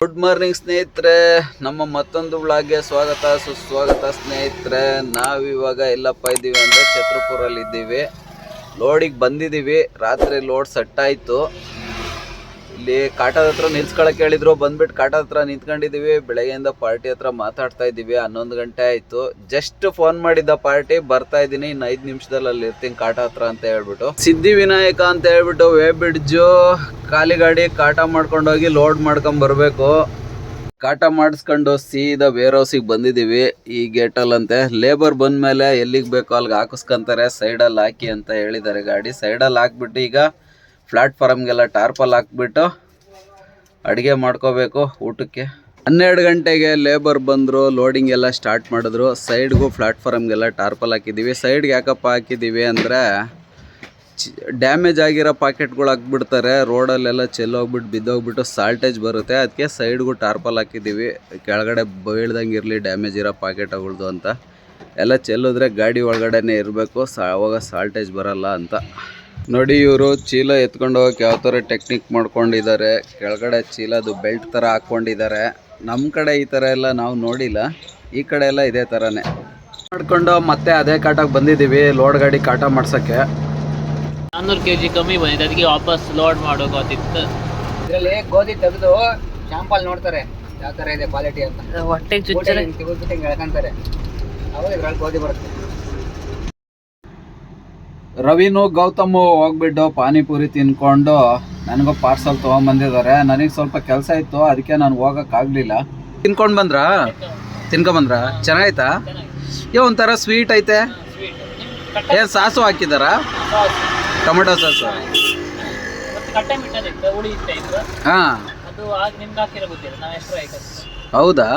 Good morning ಸ್ನೇಹಿತರೆ. ನಮ್ಮ ಮತ್ತೊಂದು ಬ್ಲಾಗ್ಗೆ ಸ್ವಾಗತ. ಸುಸ್ವಾಗತ, ಸ್ನೇಹಿತರೆ. ನಾವಿವಾಗ ಎಲ್ಲಪ್ಪ ಇದ್ದೀವಿ ಅಂದರೆ ಛತ್ರಪುರಲ್ಲಿ ಇದ್ದೀವಿ ಲೋಡಿಗೆ ಬಂದಿದ್ದೀವಿ. ರಾತ್ರಿ ಲೋಡ್ ಸೆಟ್ ಆಯಿತು. ಇಲ್ಲಿ ಕಾಟದ ಹತ್ರ ನಿಲ್ಸ್ಕೊಳಕ್ಕೆ ಹೇಳಿದ್ರು. ಬಂದ್ಬಿಟ್ಟು ಕಾಟದ ಹತ್ರ ನಿಂತ್ಕೊಂಡಿದೀವಿ. ಬೆಳಗ್ಗೆಯಿಂದ ಪಾರ್ಟಿ ಹತ್ರ ಮಾತಾಡ್ತಾ ಇದ್ದೀವಿ ಹನ್ನೊಂದು ಗಂಟೆ ಆಯಿತು. ಜಸ್ಟ್ ಫೋನ್ ಮಾಡಿದ್ದ ಪಾರ್ಟಿ ಬರ್ತಾ ಇದ್ದೀನಿ ಇನ್ನು ಐದು ನಿಮಿಷದಲ್ಲಿ ಅಲ್ಲಿ ಇರ್ತೀನಿ ಕಾಟ ಹತ್ರ ಅಂತ ಹೇಳ್ಬಿಟ್ಟು. ಸಿದ್ಧಿ ವಿನಾಯಕ ಅಂತ ಹೇಳ್ಬಿಟ್ಟು ವೇ ಬ್ರಿಡ್ಜು, ಖಾಲಿ ಗಾಡಿ ಕಾಟ ಮಾಡ್ಕೊಂಡು ಹೋಗಿ ಲೋಡ್ ಮಾಡ್ಕೊಂಡ್ ಬರ್ಬೇಕು. ಕಾಟ ಮಾಡಿಸ್ಕೊಂಡು ಸೀದಾ ವೇರ್ ಹೌಸಿಗೆ ಬಂದಿದ್ದೀವಿ ಈ ಗೇಟಲ್ಲಂತೆ ಲೇಬರ್ ಬಂದ್ಮೇಲೆ ಎಲ್ಲಿಗೆ ಬೇಕೋ ಅಲ್ಲಿಗೆ ಹಾಕಿಸ್ಕೊಂತಾರೆ. ಸೈಡಲ್ಲಿ ಹಾಕಿ ಅಂತ ಹೇಳಿದ್ದಾರೆ ಗಾಡಿ. ಸೈಡಲ್ಲಿ ಹಾಕ್ಬಿಟ್ಟು ಈಗ ಪ್ಲಾಟ್ಫಾರಮ್ಗೆಲ್ಲ ಟಾರ್ಪಲ್ ಹಾಕ್ಬಿಟ್ಟು ಅಡುಗೆ ಮಾಡ್ಕೋಬೇಕು ಊಟಕ್ಕೆ. ಹನ್ನೆರಡು ಗಂಟೆಗೆ ಲೇಬರ್ ಬಂದರು ಲೋಡಿಂಗ್ ಎಲ್ಲ ಸ್ಟಾರ್ಟ್ ಮಾಡಿದ್ರು. ಸೈಡ್ಗೂ ಪ್ಲ್ಯಾಟ್ಫಾರಮ್ಗೆಲ್ಲ ಟಾರ್ಪಲ್ ಹಾಕಿದ್ದೀವಿ. ಸೈಡ್ಗೆ ಯಾಕಪ್ಪ ಹಾಕಿದ್ದೀವಿ ಅಂದರೆ ಡ್ಯಾಮೇಜ್ ಆಗಿರೋ ಪಾಕೆಟ್ಗಳು ಹಾಕ್ಬಿಡ್ತಾರೆ. ರೋಡಲ್ಲೆಲ್ಲ ಚೆಲ್ಲೋಗ್ಬಿಟ್ಟು ಬಿದ್ದೋಗ್ಬಿಟ್ಟು ಸಾಲ್ಟೇಜ್ ಬರುತ್ತೆ. ಅದಕ್ಕೆ ಸೈಡ್ಗೂ ಟಾರ್ಪಲ್ ಹಾಕಿದ್ದೀವಿ. ಕೆಳಗಡೆ ಬೀಳ್ದಂಗೆ ಇರಲಿ ಡ್ಯಾಮೇಜ್ ಇರೋ ಪಾಕೆಟ್ಗಳದು ಅಂತ. ಎಲ್ಲ ಚೆಲ್ಲಿದ್ರೆ ಗಾಡಿ ಒಳಗಡೆನೇ ಇರಬೇಕು. ಸಾ, ಅವಾಗ ಸಾಲ್ಟೇಜ್ ಬರಲ್ಲ ಅಂತ. ನೋಡಿ ಇವರು ಚೀಲ ಎತ್ಕೊಂಡು ಹೋಗಕ್ಕೆ ಯಾವ ಥರ ಟೆಕ್ನಿಕ್ ಮಾಡ್ಕೊಂಡಿದ್ದಾರೆ ಕೆಳಗಡೆ ಚೀಲದು ಬೆಲ್ಟ್ ಥರ ಹಾಕ್ಕೊಂಡಿದ್ದಾರೆ ನಮ್ಮ ಕಡೆ ಈ ಥರ ಎಲ್ಲ ನಾವು ನೋಡಿಲ್ಲ ಈ ಕಡೆ ಎಲ್ಲ ಇದೇ ಥರನೇ ಮಾಡ್ಕೊಂಡು ಮತ್ತೆ ಅದೇ ಕಾಟಕ್ಕೆ ಬಂದಿದ್ದೀವಿ ಲೋಡ್ ಗಾಡಿ ಕಾಟ ಮಾಡ್ಸೋಕ್ಕೆ ನಾನ್ನೂರು ಕೆ ಜಿ ಕಮ್ಮಿ ಬಂದಿದೆ ಅದಕ್ಕೆ ವಾಪಸ್ ಲೋಡ್ ಮಾಡೋಕೋತಿತ್ತು ಇದರಲ್ಲಿ ಗೋಧಿ ತೆಗೆದು ಶಾಂಪಲ್ ನೋಡ್ತಾರೆ ಯಾವ ತರ ಇದೆ ಕ್ವಾಲಿಟಿ ಅಂತ ಹೊಟ್ಟೆ ತೆಗೆದ್ಬಿಟ್ಟು ಹಿಂಗೆ ಎಳ್ಕೊಂತಾರೆ ಅವಾಗ ಇದ್ರಲ್ಲಿ ಗೋಧಿ ಬರುತ್ತೆ ರವಿನು ಗೌತಮು ಹೋಗ್ಬಿಟ್ಟು ಪಾನಿಪುರಿ ತಿನ್ಕೊಂಡು ನನಗೂ ಪಾರ್ಸಲ್ ತೊಗೊಂಬಂದಿದ್ದಾರೆ. ನನಗೆ ಸ್ವಲ್ಪ ಕೆಲಸ ಇತ್ತು ಅದಕ್ಕೆ ನಾನು ಹೋಗೋಕ್ಕಾಗಲಿಲ್ಲ ತಿನ್ಕೊಂಡು ಬಂದ್ರಾ? ತಿನ್ಕೊಂಬಂದ್ರ ಚೆನ್ನಾಯ್ತಾ ಏ ಒಂಥರ ಸ್ವೀಟ್ ಐತೆ. ಏನು ಸಾಸು ಹಾಕಿದಾರಾ? Tomato sauce. ಹಾಂ. ಹೌದಾ?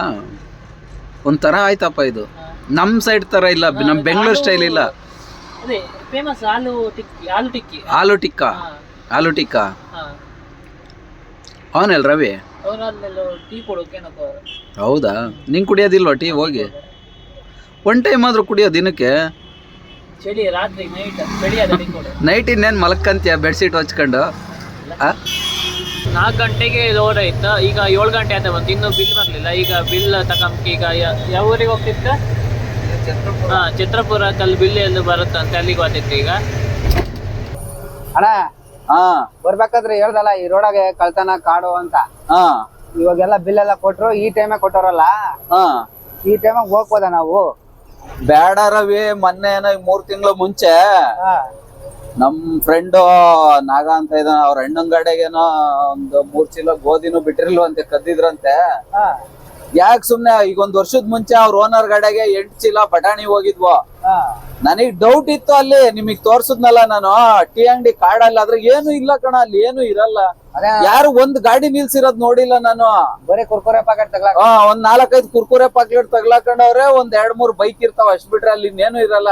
ಒಂಥರ ಆಯ್ತಪ್ಪ ಇದು. ನಮ್ಮ ಸೈಡ್ ಥರ ಇಲ್ಲ ನಮ್ಮ ಬೆಂಗಳೂರು ಸ್ಟೈಲ್ ಇಲ್ಲ. ಅದೇ ಫೇಮಸ್ ಆಲೂ ಟಿಕ್ಕಿ ಆಲೂ ಟಿಕ್ಕಿ. ಆಲೂ ಟಿಕ್ಕ? ಆಲೂ ಟಿಕ್ಕ? ಅವನಲ್ಲ ರವಿ? ಅವ್ರು ಅಲ್ಲೆಲ್ಲ ಟೀ ಕೊಡೋಕೆ ಹೌದಾ? ನಿಂಗೆ ಕುಡಿಯೋದಿಲ್ವಾ ಟೀ ಹೋಗಿ? ಒನ್ ಟೈಮ್ ಆದರೂ ಕುಡಿಯೋ ದಿನಕ್ಕೆ? ಚಳಿ ರಾತ್ರಿ ನೈಟ್ ಟೀ ನೈಟ್ ಇನ್ನೇನು ಮಲ್ಕಂತೀಯ ಬೆಡ್ಶೀಟ್ ಹೊಚ್ಕೊಂಡು? ನಾಲ್ಕು ಗಂಟೆಗೆ ಲೋಡ್ ಆಯ್ತು ಈಗ ಏಳು ಗಂಟೆ ಆಯ್ತಾ ಬಂತು? ಇನ್ನೂ ಬಿಲ್ ಬರಲಿಲ್ಲ. ಈಗ ಬಿಲ್ ತಗೊಂಬಕ್ಕೆ ಈಗ ಯ- ಯಾವ ಊರಿಗೆ ಹೋಗ್ತಿತ್ತು? ಹಾಂ ಚಿತ್ರಪುರ ಕಲ್ಬಿಲ್ಲಿ ಎಂದು ಬರುತ್ತಂತೆ ಅಲ್ಲಿಗೆ ಗೊತ್ತಿತ್ತು ಈಗ. ಅಣ್ಣ ಹಾ. ಬರ್ಬೇಕಾದ್ರೆ ಹೇಳ್ದಲ್ಲ ಈ ರೋಡಾಗೆ ಕಳ್ತನ ಕಾಡು ಅಂತ. ಹಾ. ಇವಾಗೆಲ್ಲ ಬಿಲ್ ಎಲ್ಲ ಕೊಟ್ರು ಈ ಟೈಮೇ ಕೊಟ್ಟೋರಲ್ಲ ಹಾ. ಈ ಟೈಮಾಗ ಹೋಗ್ಬೋದ ನಾವು? ಬೇಡ ರವಿ ಮೊನ್ನೆ ಏನೋ ಈ ಮೂರ್ ತಿಂಗಳು ಮುಂಚೆ ಹಾ. ನಮ್ ಫ್ರೆಂಡ್ ನಾಗ ಅಂತ ಇದ್ದಾನ ಅವ್ರ ಅಣ್ಣನ್ ಗಾಡಿಗೇನೋ ಒಂದು ಮೂರ್ ಚೀಲ ಗೋಧಿನೂ ಬಿಟ್ಟಿರ್ಲ್ವಂತೆ ಕದ್ದಿದ್ರಂತೆ. ಹಾ. ಯಾಕೆ ಸುಮ್ನೆ ಈಗ ಒಂದ್ ವರ್ಷದ ಮುಂಚೆ ಅವ್ರ ಓನರ್ ಗಾಡಿಗೆ ಎಂಟ್ ಚೀಲ ಬಟಾಣಿ ಹೋಗಿದ್ವು? ನನಗ್ ಡೌಟ್ ಇತ್ತು ಅಲ್ಲಿ ನಿಮಗ್ ತೋರ್ಸದ್ನಲ್ಲ ನಾನು ಟೀ ಅಂಗಡಿ ಕಾಡಲ್ಲ ಅದ್ರ ಏನು ಇಲ್ಲ ಕಣ ಅಲ್ಲಿ ಏನು ಇರಲ್ಲ. ಯಾರು ಒಂದ್ ಗಾಡಿ ನಿಲ್ಸಿರೋದ್ ನೋಡಿಲ್ಲ ನಾನು. ಬರೀ ಕುರ್ಕುರೆ ಪಾಕೆಟ್ ತಗ್ಲಾಕ ಒಂದ್ ನಾಲ್ಕೈದು ಕುರ್ಕುರೆ ಪಾಕೆಟ್ ತಗ್ಲಾಕೊಂಡವ್ರೆ ಒಂದ್ ಎರಡ್ ಮೂರ್ ಬೈಕ್ ಇರ್ತಾವ ಅಷ್ಟ್ ಬಿಟ್ರೆ ಅಲ್ಲಿ ಇನ್ನೇನು ಇರಲ್ಲ.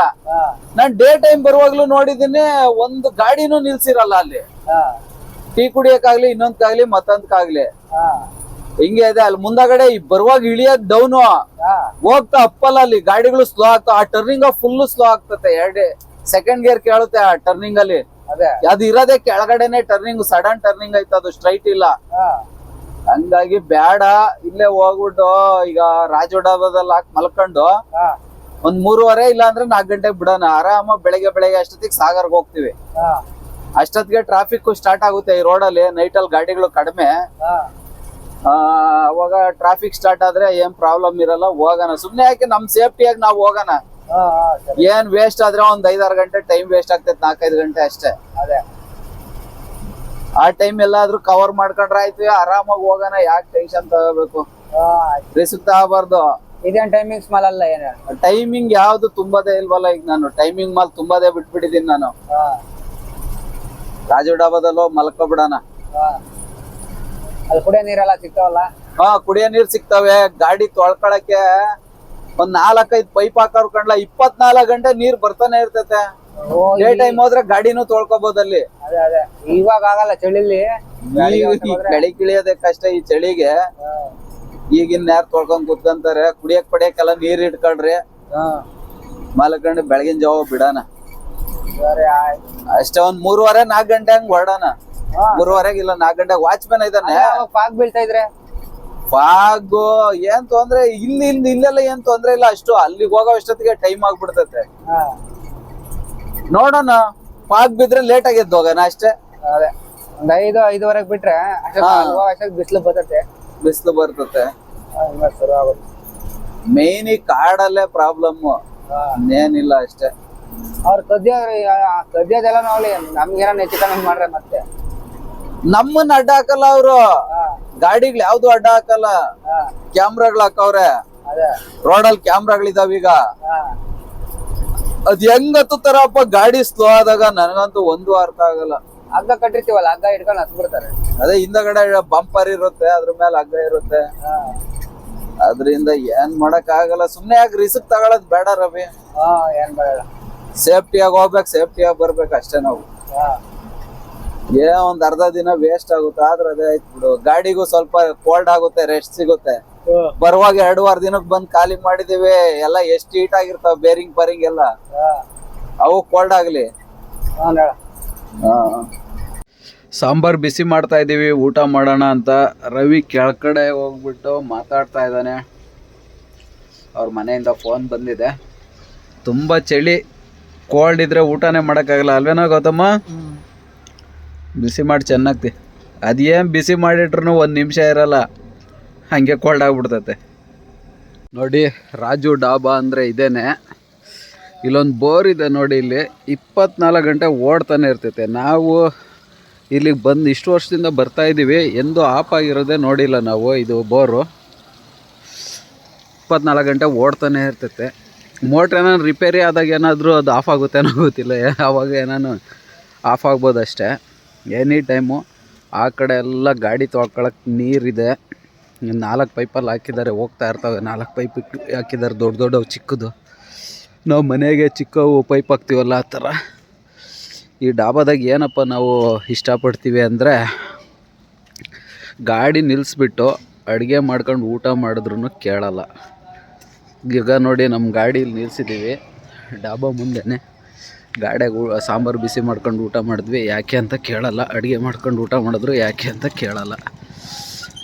ನಾನ್ ಡೇ ಟೈಮ್ ಬರುವಾಗ್ಲೂ ನೋಡಿದೀನಿ ಒಂದ್ ಗಾಡಿನೂ ನಿಲ್ಸಿರಲ್ಲ ಅಲ್ಲಿ. ಟೀ ಕುಡಿಯಕ್ಕಾಗ್ಲಿ ಇನ್ನೊಂದ್ಕಾಗ್ಲಿ ಮತ್ತೊಂದ್ಕಾಗ್ಲಿ. ಹಿಂಗೆ ಇದೆ ಅಲ್ಲಿ ಮುಂದಾಗಡೆ ಬರುವಾಗ ಇಳಿಯೋದ್ ಡೌನು ಹೋಗ್ತಾ ಅಪ್ಪಲ್ಲ ಅಲ್ಲಿ ಗಾಡಿಗಳು ಸ್ಲೋ ಆಗ್ತಾವ ಆ ಟರ್ನಿಂಗ್ ಫುಲ್ ಸ್ಲೋ ಆಗ್ತತೆ ಎರಡೇ ಸೆಕೆಂಡ್ ಗೇರ್ ಕೇಳುತ್ತೆ ಆ ಟರ್ನಿಂಗ್ ಅಲ್ಲಿ. ಅದೇ. ಇರೋದೇ ಕೆಳಗಡೆನೆ ಟರ್ನಿಂಗ್ ಸಡನ್ ಟರ್ನಿಂಗ್ ಐತೆ ಅದು ಸ್ಟ್ರೈಟ್ ಇಲ್ಲ. ಹಂಗಾಗಿ ಬ್ಯಾಡ ಇಲ್ಲೇ ಹೋಗ್ಬಿಟ್ಟು ಈಗ ರಾಜೋಡಾಬದಲ್ಲಿ ಹಾಕಿ ಮಲ್ಕೊಂಡು ಒಂದ್ ಮೂರುವರೆ ಇಲ್ಲ ಅಂದ್ರೆ ನಾಲ್ಕು ಗಂಟೆಗೆ ಬಿಡೋಣ. ಆರಾಮ ಬೆಳಗ್ಗೆ ಬೆಳಗ್ಗೆ ಅಷ್ಟೊತ್ತಿಗೆ ಸಾಗರ್ಗೆ ಹೋಗ್ತಿವಿ. ಅಷ್ಟೊತ್ತಿಗೆ ಟ್ರಾಫಿಕ್ ಸ್ಟಾರ್ಟ್ ಆಗುತ್ತೆ ಈ ರೋಡಲ್ಲಿ ನೈಟ್ ಅಲ್ಲಿ ಗಾಡಿಗಳು ಕಡಿಮೆ. ಅವಾಗ ಟ್ರಾಫಿಕ್ ಸ್ಟಾರ್ಟ್ ಆದ್ರೆ ಏನ್ ಪ್ರಾಬ್ಲಮ್ ಇರಲ್ಲ ಹೋಗೋಣ. ಸುಮ್ನೆ ಯಾಕೆ ನಮ್ ಸೇಫ್ಟಿಯಾಗಿ ನಾವು ಹೋಗೋಣ? ಏನ್ ವೇಸ್ಟ್ ಆದ್ರೆ ಒಂದ್ ಐದಾರು ಗಂಟೆ ಟೈಮ್ ವೇಸ್ಟ್ ಆಗ್ತೈತೆ ನಾಲ್ಕೈದು ಗಂಟೆ ಅಷ್ಟೇ. ಅದೇ. ಆ ಟೈಮ್ ಎಲ್ಲಾದ್ರೂ ಕವರ್ ಮಾಡ್ಕೊಂಡ್ರೆ ಆಯ್ತು ಆರಾಮಾಗಿ ಹೋಗೋಣ ಯಾಕೆ ಟೆನ್ಷನ್ ತಗೋಬೇಕು? ರಿಸ್ಕ್ ತಗೋಬಾರ್ದು. ಇದೇನ್ ಟೈಮಿಂಗ್ಸ್ ಮಾಲ್ ಅಲ್ಲ ಏನ? ಟೈಮಿಂಗ್ ಯಾವ್ದು ತುಂಬದೇ ಇಲ್ವಲ್ಲ ಈಗ ನಾನು. ಟೈಮಿಂಗ್ ಮಾಲ್ ತುಂಬದೇ ಬಿಟ್ಬಿಟ್ಟಿದೀನಿ ನಾನು. ಹಾ. ರಾಜು ಡಾಬಾದಲ್ಲೋ ಮಲ್ಕೊಬಿಡೋಣ. ಹಾ. ಅಲ್ಲಿ ಕುಡಿಯೋ ನೀರೆಲ್ಲ ಸಿಗ್ತಾವಲ್ಲ? ಹಾ ಕುಡಿಯೋ ನೀರ್ ಸಿಗ್ತವೆ. ಗಾಡಿ ತೊಳ್ಕೊಳಕ್ಕೆ ಒಂದ್ ನಾಲ್ಕೈದು ಪೈಪ್ ಹಾಕೊಂಡ್ಲ ಇಪ್ಪತ್ನಾಲ್ಕು ಗಂಟೆ ನೀರ್ ಬರ್ತಾನೆ ಇರ್ತೈತೆ. ಡೇ ಟೈಮ್ ಹೋದ್ರೆ ಗಾಡಿನೂ ತೊಳ್ಕೊಬೋದು ಅಲ್ಲಿ. ಅದೇ ಅದೇ. ಇವಾಗ ಆಗಲ್ಲ ಚಳಿಲಿ. ಬೆಳಿ ಚಳಿ ಕಿಳಿಯೋದೇ ಕಷ್ಟ ಈ ಚಳಿಗೆ. ಈಗಿನ್ ಯಾರು ತೊಳ್ಕೊಂಡ್ ಕೂತ್ಕಂತಾರೆ ಕುಡಿಯಕ್ ಪಡಿಯಕ್ಕೆಲ್ಲ ನೀರ್ ಇಟ್ಕೊಳ್ರಿ ಮಲ್ಕೊಂಡು ಬೆಳಗಿನ ಜಾವ ಬಿಡೋಣ ಅಷ್ಟೇ ಒಂದ್ ಮೂರುವರೆ ನಾಲ್ಕು ಗಂಟೆ ಹಂಗ್ ಹೊರಡೋಣ. ಮೂರುವರೆಗೆ ಇಲ್ಲ ನಾಲ್ಕು ಗಂಟೆ ಮ್ಯಾನ್ ಇದ್ದಾನೆ. ಫಾಗ್ ಬೀಳ್ತಾ ಇದ್ರೆ? ಫಾಗು ಏನ್ ತೊಂದ್ರೆ? ಇಲ್ಲಿ ಇಲ್ಲಿ ಇಲ್ಲೆಲ್ಲ ಏನ್ ತೊಂದ್ರೆ ಇಲ್ಲ. ಅಷ್ಟು ಅಲ್ಲಿಗೆ ಹೋಗೋ ಅಷ್ಟೊತ್ತಿಗೆ ಟೈಮ್ ಆಗ್ಬಿಡ್ತೈತೆ. ನೋಡೋಣ. ಫಾಗ್ ಬಿದ್ರೆ ಲೇಟ್ ಆಗಿದ್ದು ಹೋಗೋಣ ಅಷ್ಟೇ. ಅದೇ. ಒಂದ್ ಐದು ಐದುವರೆಗೆ ಬಿಟ್ರೆ. ಅಷ್ಟೊತ್ತಿಗೆ ಬಿಸಿಲು ಬರ್ತತೆ. ಬಿಸಿಲು ಬರ್ತತೆ. ಮೇನ್ ಈ ಕಾಡಲ್ಲೇ ಪ್ರಾಬ್ಲಮ್ ಇನ್ನೇನಿಲ್ಲ ಅಷ್ಟೇ. ಅವ್ರ ಕದ್ಯ ಸದ್ಯದೆಲ್ಲ ನೋಡಿ ನಮ್ಗೇನೋ ಹೆಚ್ಚು ಕಮ್ಮಿ ಮಾಡ್ರೆ ಮತ್ತೆ. ನಮ್ಮನ್ನ ಅಡ್ಡ ಹಾಕಲ್ಲ ಅವರು. ಗಾಡಿಗಳು ಯಾವ್ದು ಅಡ್ಡ ಹಾಕಲ್ಲ. ಕ್ಯಾಮ್ರಾಗಳು ಹಾಕವ್ರೆ. ರೋಡಲ್ಲಿ ಕ್ಯಾಮ್ರಾಗಳಿದಾವ ಈಗ. ಹಾ, ಅದ್ ಹೆಂಗ್ ಹತ್ತುತ್ತಾರಪ್ಪ? ಗಾಡಿ ಸ್ಲೋ ಆದಾಗ ನನಗಂತೂ ಒಂದು ಅರ್ಥ ಆಗಲ್ಲ. ಹಗ್ಗ ಕಟ್ಟಿರ್ತೀವಲ್ಲ ಹಗ್ಗ ಇಟ್ಕೊಂಡು ಹತ್ ಬಿಡ್ತಾರೆ ಅದೇ ಹಿಂದಗಡೆ ಬಂಪರ್ ಇರುತ್ತೆ ಅದ್ರ ಮೇಲೆ ಹಗ್ಗ ಇರುತ್ತೆ. ಅದರಿಂದ ಏನ್ ಮಾಡಕ್ ಆಗಲ್ಲ. ಸುಮ್ನೆ ಯಾಕೆ ರಿಸ್ಕ್ ತಗೊಳದ್ ಬೇಡ ರವಿ. ಏನ್ ಬೇಡ. ಸೇಫ್ಟಿಯಾಗಿ ಹೋಗ್ಬೇಕು ಸೇಫ್ಟಿಯಾಗಿ ಬರ್ಬೇಕು ಅಷ್ಟೇ ನಾವು. ಏ ಒಂದ್ ಅರ್ಧ ದಿನ ವೇಸ್ಟ್ ಆಗುತ್ತೆ. ಆದ್ರೆ ಅದೇ ಆಯ್ತು ಬಿಡು. ಗಾಡಿಗೂ ಸ್ವಲ್ಪ ಕೋಲ್ಡ್ ಆಗುತ್ತೆ ರೆಸ್ಟ್ ಸಿಗುತ್ತೆ. ಬರುವಾಗ ಎರಡು ವಾರ ದಿನಕ್ಕೆ ಬಂದ್ ಖಾಲಿ ಮಾಡಿದೀವಿ. ಎಲ್ಲ ಎಷ್ಟ್ ಹೀಟ್ ಆಗಿರ್ತಾವ ಬೇರಿಂಗ್ ಪರಿಂಗ್ ಎಲ್ಲ. ಅವು ಕೋಲ್ಡ್ ಆಗ್ಲಿ. ಸಾಂಬಾರ್ ಬಿಸಿ ಮಾಡ್ತಾ ಇದೀವಿ ಊಟ ಮಾಡೋಣ ಅಂತ. ರವಿ ಕೆಳಗಡೆ ಹೋಗ್ಬಿಟ್ಟು ಮಾತಾಡ್ತಾ ಇದ್ದಾನೆ. ಅವ್ರ ಮನೆಯಿಂದ ಫೋನ್ ಬಂದಿದೆ. ತುಂಬಾ ಚಳಿ. ಕೋಲ್ಡ್ ಇದ್ರೆ ಊಟನೇ ಮಾಡೋಕ್ಕಾಗಲ್ಲ. ಅಲ್ವೇನೋ ಗೌತಮ್ಮ? ಬಿಸಿ ಮಾಡಿ ಚೆನ್ನಾಗ್ತಿ. ಅದೇನು ಬಿಸಿ ಮಾಡಿಟ್ರು ಒಂದು ನಿಮಿಷ ಇರಲ್ಲ. ಹಾಗೆ ಕೋಲ್ಡ್ ಆಗ್ಬಿಡ್ತೈತೆ. ನೋಡಿ, ರಾಜು ಡಾಬಾ ಅಂದರೆ ಇದೇನೆ. ಇಲ್ಲೊಂದು ಬೋರ್ ಇದೆ ನೋಡಿ ಇಲ್ಲಿ. ಇಪ್ಪತ್ನಾಲ್ಕು ಗಂಟೆ ಓಡ್ತಾನೆ ಇರ್ತೈತೆ. ನಾವು ಇಲ್ಲಿಗೆ ಬಂದು ಇಷ್ಟು ವರ್ಷದಿಂದ ಬರ್ತಾ ಇದ್ದೀವಿ ಎಂದೂ ಆಫ್ ಆಗಿರೋದೇ ನೋಡಿಲ್ಲ ನಾವು ಇದು ಬೋರು. ಇಪ್ಪತ್ನಾಲ್ಕು ಗಂಟೆ ಓಡ್ತಾನೆ ಇರ್ತೈತೆ. ಮೋಟ್ರ್ ಏನಾದ್ರು ರಿಪೇರಿ ಆದಾಗ ಏನಾದರೂ ಅದು ಆಫ್ ಆಗುತ್ತೇನೋ ಗೊತ್ತಿಲ್ಲ. ಆವಾಗ ಏನಾನು ಆಫ್ ಆಗ್ಬೋದು ಅಷ್ಟೇ ಎನಿ ಟೈಮು ಆ ಕಡೆ ಎಲ್ಲ ಗಾಡಿ ತೊಳ್ಕೊಳಕ್ಕೆ ನೀರಿದೆ. ನಾಲ್ಕು ಪೈಪಲ್ಲಿ ಹಾಕಿದ್ದಾರೆ, ಹೋಗ್ತಾ ಇರ್ತವೆ. ನಾಲ್ಕು ಪೈಪ್ ಹಾಕಿದ್ದಾರೆ, ದೊಡ್ಡ ದೊಡ್ಡವು ಚಿಕ್ಕದು. ನಾವು ಮನೆಗೆ ಚಿಕ್ಕವು ಪೈಪ್ ಹಾಕ್ತೀವಲ್ಲ ಆ ಥರ. ಈ ಡಾಬಾದಾಗ ಏನಪ್ಪ ನಾವು ಇಷ್ಟಪಡ್ತೀವಿ ಅಂದರೆ, ಗಾಡಿ ನಿಲ್ಲಿಸ್ಬಿಟ್ಟು ಅಡುಗೆ ಮಾಡ್ಕೊಂಡು ಊಟ ಮಾಡಿದ್ರೂ ಕೇಳಲ್ಲ. ಈಗ ನೋಡಿ ನಮ್ಮ ಗಾಡಿಲಿ ನಿಲ್ಲಿಸಿದ್ದೀವಿ ಡಾಬಾ ಮುಂದೆನೆ. ಗಾಡಿಯಾಗ ಸಾಂಬಾರು ಬಿಸಿ ಮಾಡ್ಕೊಂಡು ಊಟ ಮಾಡಿದ್ವಿ. ಯಾಕೆ ಅಂತ ಕೇಳಲ್ಲ. ಅಡುಗೆ ಮಾಡ್ಕೊಂಡು ಊಟ ಮಾಡಿದ್ರು. ಯಾಕೆ ಅಂತ ಕೇಳಲ್ಲ.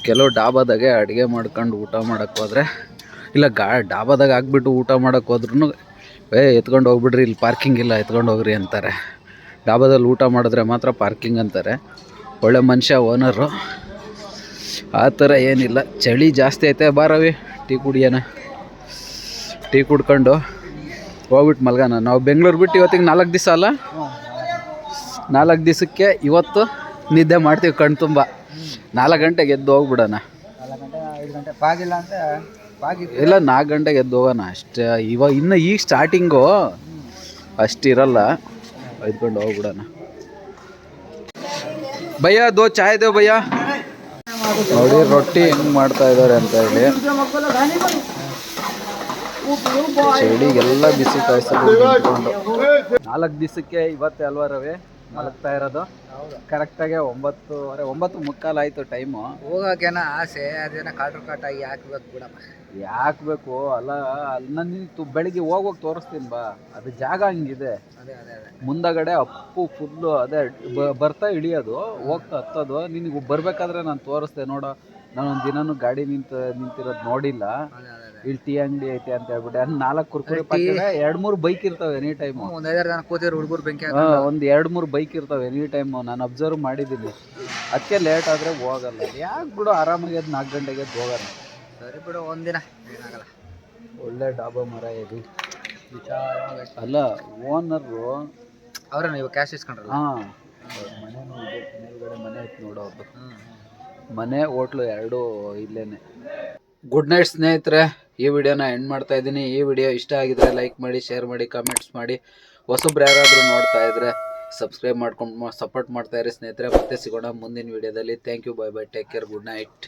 ಕೆಲವು ಡಾಬಾದಾಗೆ ಅಡುಗೆ ಮಾಡ್ಕೊಂಡು ಊಟ ಮಾಡೋಕ್ಕೆ ಹೋದರೆ, ಇಲ್ಲ ಗಾ ಡಾಬಾದಾಗ ಹಾಕ್ಬಿಟ್ಟು ಊಟ ಮಾಡೋಕ್ಕೆ ಹೋದ್ರೂ ಏ, ಎತ್ಕೊಂಡು ಹೋಗ್ಬಿಡ್ರಿ. ಇಲ್ಲಿ ಪಾರ್ಕಿಂಗ್ ಇಲ್ಲ, ಎತ್ಕೊಂಡು ಹೋಗ್ರಿ ಅಂತಾರೆ. ಡಾಬಾದಲ್ಲಿ ಊಟ ಮಾಡಿದ್ರೆ ಮಾತ್ರ ಪಾರ್ಕಿಂಗ್ ಅಂತಾರೆ. ಒಳ್ಳೆ ಮನುಷ್ಯ ಓನರು ಆ ಥರ ಏನಿಲ್ಲ. ಚಳಿ ಜಾಸ್ತಿ ಐತೆ ಬಾರವಿ ಟೀ ಕುಡಿಯೋಣ. ಟೀ ಕುಡ್ಕೊಂಡು ಹೋಗ್ಬಿಟ್ಟು ಮಲ್ಗೋಣ. ನಾವು ಬೆಂಗಳೂರು ಬಿಟ್ಟು ಇವತ್ತಿಗೆ ನಾಲ್ಕು ದಿವಸ ಅಲ್ಲ? ನಾಲ್ಕು ದಿವಸಕ್ಕೆ ಇವತ್ತು ನಿದ್ದೆ ಮಾಡ್ತೀವಿ ಕಣ್ ತುಂಬ. ನಾಲ್ಕು ಗಂಟೆಗೆ ಎದ್ದು ಹೋಗ್ಬಿಡೋಣ. ಇಲ್ಲ, ನಾಲ್ಕು ಗಂಟೆಗೆ ಎದ್ದು ಹೋಗೋಣ. ಅಷ್ಟೇ ಇವಾಗ ಇನ್ನು ಈಗ ಸ್ಟಾರ್ಟಿಂಗು ಅಷ್ಟಿರಲ್ಲ ಇದ್ಕೊಂಡು ಹೋಗ್ಬಿಡೋಣ. ಭಯ್ಯ, ದೋ ಚಾಯ್ ದೇ ಭಯ್ಯ. ನೋಡಿ, ರೊಟ್ಟಿ ಹೆಂಗೆ ಮಾಡ್ತಾ ಇದ್ದಾರೆ ಅಂತ ಹೇಳಿ. ಚಳಿಗೆಲ್ಲ ಬಿಸಿ ಕಾಯಿಸ್ತಾರೆ ನಾಲ್ಕು ದಿವಸಕ್ಕೆ ಇವತ್ತೇ ಅಲ್ವಾ ರವಿ ಮಲಗ್ತಾ ಇರೋದು. ಕರೆಕ್ಟಾಗೆ ಒಂಬತ್ತುವರೆ ಒಂಬತ್ತು ಮುಕ್ಕಾಲು ಆಯಿತು ಟೈಮು ಹೋಗೋಕೇನ ಆಸೆ ಅದೇನ ಕಾಟ್ರು ಕಾಟಾಗಿ ಹಾಕ್ಬೇಕು ಬಿಡಪ್ಪ. ಯಾಕಬೇಕು? ಅಲ್ಲ ಅಲ್ಲಿ ನಾನು ಬೆಳಿಗ್ಗೆ ಹೋಗೋಗಿ ತೋರಿಸ್ತೀನಿ ಬಾ. ಅದು ಜಾಗ ಹಂಗಿದೆ. ಮುಂದಗಡೆ ಅಪ್ಪು ಫುಲ್ಲು ಅದೇ ಬರ್ತಾ ಇಳಿಯೋದು ಹೋಗ್ತಾ ಹತ್ತೋದು. ನಿನಗೆ ಬರ್ಬೇಕಾದ್ರೆ ನಾನು ತೋರಿಸ್ದೆ ನೋಡೋ. ನಾನು ಒಂದು ದಿನನೂ ಗಾಡಿ ನಿಂತ ನಿಂತಿರೋದು ನೋಡಿಲ್ಲ. ಇಲ್ಲಿ ಟೀ ಅಂಗಡಿ ಐತೆ ಅಂತ ಹೇಳ್ಬಿಟ್ಟು ಅಲ್ಲಿ ನಾಲ್ಕು ಕುರ್ಕುರಿ ಪಾಕಿದೆ ಎರಡು ಮೂರು ಬೈಕ್ ಇರ್ತವೆ ಎನಿ ಟೈಮ್ ಒಂದ್ ಐದಾರು ಜನ ಕೂತಿರು ಹುಡುಗರು ಬೆಂಕಿ ಒಂದು ಎರಡು ಮೂರು ಬೈಕ್ ಇರ್ತವೆ ಎನಿ ಟೈಮ್ ನಾನು ಅಬ್ಸರ್ವ್ ಮಾಡಿದ್ದೀನಿ. ಅದಕ್ಕೆ ಲೇಟ್ ಆದರೆ ಹೋಗಲ್ಲ. ಯಾಕೆ ಬಿಡು ಆರಾಮಾಗಿ ಅದು ನಾಲ್ಕು ಗಂಟೆಗೆ ಎದ್ದು ಹೋಗೋಣ ಸರಿ ಬಿಡು ಒಂದಿನ ಏನಾಗಲ್ಲ. ಒಳ್ಳೆ ಡಾಬಾ ಮರ ಇದು. ಅಲ್ಲ ಓನರು ಅವ್ರ ನೀವು ಕ್ಯಾಶ್ ಇಸ್ಕೊಂಡ್ರಲ್ಲ? ಹಾಂ ಮನೆನೂ ಇದೆ. ಮೇಲ್ಗಡೆ ಮನೆ ಐತೆ ನೋಡೋದು ಹ್ಮ್. ಮನೆ ಹೋಟ್ಲು ಎರಡೂ ಇಲ್ಲೇನೆ. ಗುಡ್ ನೈಟ್ ಸ್ನೇಹಿತರೆ. ಈ ವಿಡಿಯೋನ ಎಂಡ್ ಮಾಡ್ತಾ ಇದ್ದೀನಿ. ಈ ವಿಡಿಯೋ ಇಷ್ಟ ಆಗಿದ್ರೆ ಲೈಕ್ ಮಾಡಿ ಶೇರ್ ಮಾಡಿ ಕಮೆಂಟ್ಸ್ ಮಾಡಿ. ಹೊಸಬ್ರು ಯಾರಾದರೂ ನೋಡ್ತಾ ಇದ್ರೆ ಸಬ್ಸ್ಕ್ರೈಬ್ ಮಾಡ್ಕೊಂಡು ಸಪೋರ್ಟ್ ಮಾಡ್ತಾ ಇರಿ ಸ್ನೇಹಿತರೆ. ಮತ್ತೆ ಸಿಗೋಣ ಮುಂದಿನ ವಿಡಿಯೋದಲ್ಲಿ thank you bye bye take care good night